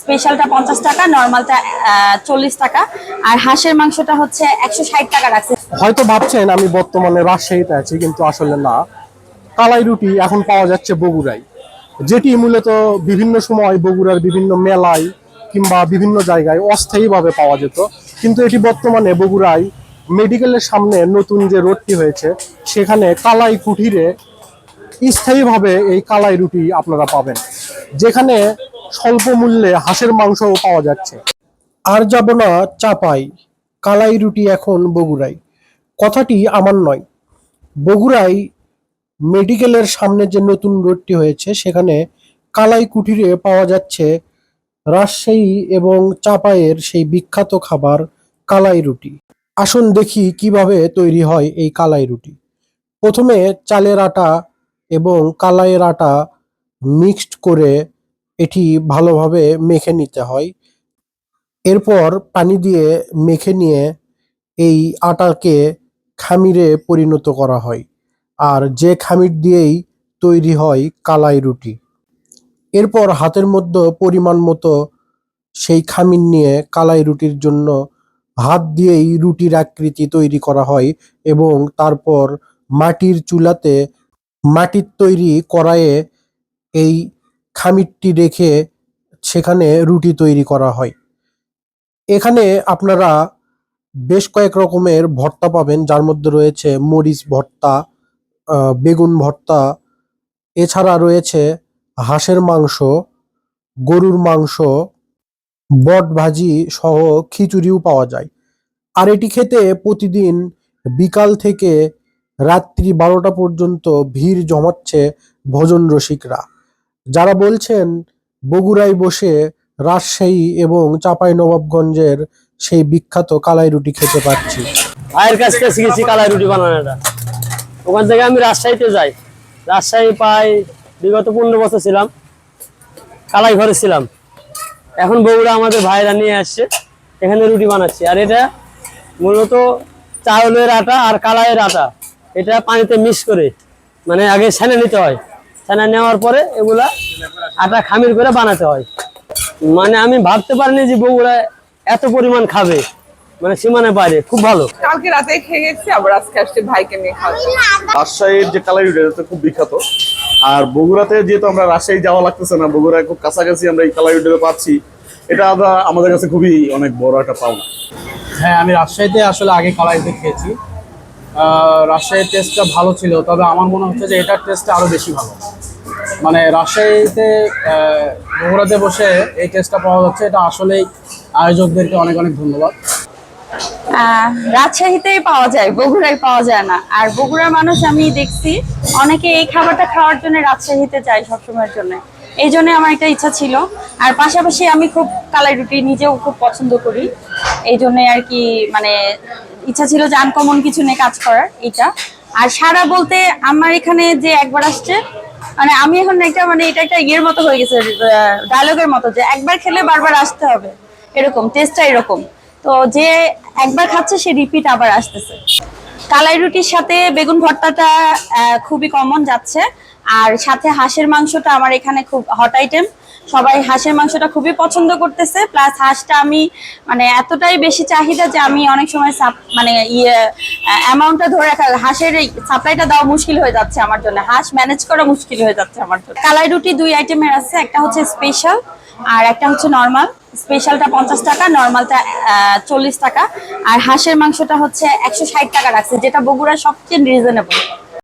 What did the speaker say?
স্পেশালটা পঞ্চাশ টাকা, নর্মালটা চল্লিশ টাকা। আর হাঁসের মাংসটা হচ্ছে একশো ষাট টাকা রাখছে। হয়তো ভাবছেন, আমি বর্তমানে রাজশাহীতে আছি, কিন্তু আসলে না। কালাই রুটি এখন পাওয়া যাচ্ছে বগুড়ায়। যেটি মূলত বিভিন্ন সময় বগুড়ার বিভিন্ন মেলায় কিংবা বিভিন্ন জায়গায় অস্থায়ীভাবে পাওয়া যেত। কিন্তু এটি বর্তমানে বগুড়ায় মেডিকেলের সামনে নতুন যে রোডটি হয়েছে, সেখানে কালাই কুঠিরে স্থায়ীভাবে এই কালাই রুটি আপনারা পাবেন। যেখানে স্বল্প মূল্যে হাঁসের মাংসও পাওয়া যাচ্ছে। আর যাব না চাপাই, কালাই রুটি এখন বগুড়ায়। কথাটি আমার নয়। বগুড়ায় মেডিকেলের সামনে যে নতুন রোডটি হয়েছে, সেখানে কালাই কুঠিরে পাওয়া যাচ্ছে রাজশাহী এবং চাপাইয়ের সেই বিখ্যাত খাবার কালাই রুটি। আসুন দেখি কীভাবে তৈরি হয় এই কালাই রুটি। প্রথমে চালের আটা এবং কালাইয়ের আটা মিক্সড করে এটি ভালোভাবে মেখে নিতে হয়। এরপর পানি দিয়ে মেখে নিয়ে এই আটাকে খামিরে পরিণত করা হয়। আর যে খামির দিয়েই তৈরি হয় কালাই রুটি। এরপর হাতের মধ্যে পরিমাণ মতো সেই খামির নিয়ে কালাই রুটির জন্য হাত দিয়েই রুটির আকৃতি তৈরি করা হয় এবং তারপর মাটির চুলাতে মাটির তৈরি কড়াইয়ে এই খামিরটি রেখে সেখানে রুটি তৈরি করা হয়। এখানে আপনারা বেশ কয়েক রকমের ভর্তা পাবেন, যার মধ্যে রয়েছে মরিচ ভর্তা বেগুন ভর্তা, এছাড়া রয়েছে হাঁসের মাংস, গরুর মাংস, বট ভাজি সহ খিচুড়িও পাওয়া যায়। আর এটি খেতে প্রতিদিন বিকাল থেকে রাত্রি বারোটা পর্যন্ত ভিড় জমাচ্ছে ভোজন রসিকরা। যারা বলছেন বগুড়ায় বসে রাজশাহী এবং চাঁপাই নবাবগঞ্জের সেই বিখ্যাত কালাই রুটি খেতে পাচ্ছি ভাইয়ের কাছ থেকে শিখেছি কালাই রুটি বানানোটা। ওখান থেকে আমি রাজশাহীতে যাই। রাজশাহী প্রায় বিগত পনেরো বছর ছিলাম। কালাই ঘরে ছিলাম। এখন বগুড়া আমাদের ভাইরা নিয়ে আসছে। এখানে রুটি বানাচ্ছি। আর এটা মূলত চাউলের আটা আর কালাইয়ের আটা। এটা পানিতে মিক্স করে। মানে আগে ছানে নিতে হয়। ছানা নেওয়ার পরে এগুলা আটা খামির করে বানাতে হয়। মানে আমি ভাবতে পারিনি যে বগুড়া এত পরিমাণ খাবে। মানে সীমানা বাইরে খুব ভালো। কালকে রাতে খেয়ে গেছি আবার আজকে আসছি ভাইকে নিয়ে খাওয়া। রাজশাহীর যে কালাই রুটি এটা খুব বিখ্যাত। আর বগুড়াতে যেহেতু আমরা রাজশাহী যাওয়া লাগতেছে না বগুড়ায় খুব কাছাকাছি আমরা এই কালাই রুটিটা পাচ্ছি। এটা আমাদের কাছে খুবই অনেক বড় একটা পাওনা। হ্যাঁ আমি রাজশাহীতে আসলে আগে কলাইতে খেয়েছি। রাজশাহীর টেস্টটা ভালো ছিল তবে আমার মনে হচ্ছে যে এটার টেস্টটা আরও বেশি ভালো। মানে রাজশাহীতে বগুড়াতে বসে এই টেস্টটা পাওয়া যাচ্ছে। এটা আসলেই আয়োজকদেরকে অনেক অনেক ধন্যবাদ। রাজশাহীতেই পাওয়া যায়, বগুড়ায় পাওয়া যায় না। আর বগুড়ার মানুষ আমি দেখছি, অনেকে এই খাবারটা খাওয়ার জন্য রাজশাহীতে যায় সবসময়ের জন্য। এই জন্য আমার একটা ইচ্ছা ছিল। আর পাশাপাশি আমি খুব কালাই রুটি নিজেও খুব পছন্দ করি। এই জন্য আর কি মানে ইচ্ছা ছিল যে আনকমন কিছু নিয়ে কাজ করার এটা আর সারা বলতে আমার এখানে যে একবার আসছে মানে আমি এখন একটা মানে এটা একটা ইয়ের মতো হয়ে গেছে ডায়লগের মতো যে একবার খেলে বারবার আসতে হবে। এরকম টেস্টটা এরকম। তো যে একবার খাচ্ছে, সে রিপিট আবার আসতেছে। কালাই রুটির সাথে বেগুন ভর্তাটা খুবই কমন যাচ্ছে। আর সাথে হাঁসের মাংসটা আমার এখানে খুব হট আইটেম সবাই হাঁসের মাংসটা খুবই পছন্দ করতেছে প্লাস হাঁসটা আমি মানে এতটাই বেশি চাহিদা যে আমি অনেক সময় মানে ইয়ে অ্যামাউন্টটা ধরে রাখা, হাঁসের এই সাপ্লাইটা দেওয়া মুশকিল হয়ে যাচ্ছে আমার জন্য। হাঁস ম্যানেজ করা মুশকিল হয়ে যাচ্ছে আমার জন্য। কালাই রুটি দুই আইটেমের আছে, একটা হচ্ছে স্পেশাল আর একটা হচ্ছে নর্মাল স্পেশালটা পঞ্চাশ টাকা নর্মালটা চল্লিশ টাকা। আর হাঁসের মাংসটা হচ্ছে একশো ষাট টাকা রাখছে, যেটা বগুড়ার সবচেয়ে রিজনেবল